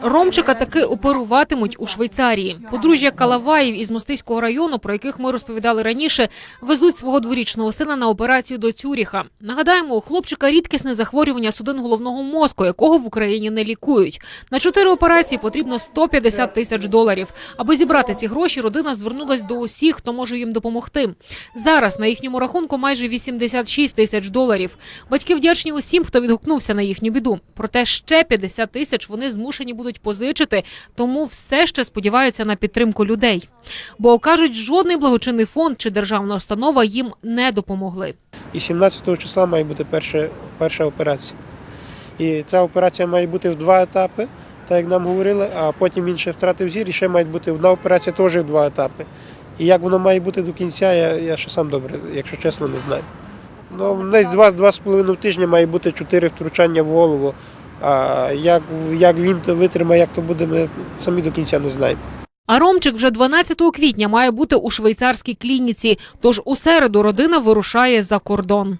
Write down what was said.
Ромчика таки оперуватимуть у Швейцарії. Подружжя Калаваїв із Мостиського району, про яких ми розповідали раніше, везуть свого дворічного сина на операцію до Цюріха. Нагадаємо, у хлопчика рідкісне захворювання судин головного мозку, якого в Україні не лікують. На чотири операції потрібно 150 тисяч доларів. Аби зібрати ці гроші, родина звернулась до усіх, хто може їм допомогти. Зараз на їхньому рахунку майже 86 тисяч доларів. Батьки вдячні усім, хто відгукнувся на їхню біду. Проте ще 50 тисяч вони змушені будуть позичити, тому все ще сподіваються на підтримку людей. Бо кажуть, жодний благочинний фонд чи державна установа їм не допомогли. І 17 числа має бути перша, перша операція. І ця операція має бути в два етапи, так як нам говорили, а потім він ще втратив зір, і ще має бути одна операція теж в два етапи. І як воно має бути до кінця, я, я ще сам добре, якщо чесно, не знаю. Ну, десь два, два з половиною тижні має бути чотири втручання в голову. А як, як він то витримає, як то буде, ми самі до кінця не знаємо. А Ромчик вже 12 квітня має бути у швейцарській клініці. Тож у середу родина вирушає за кордон.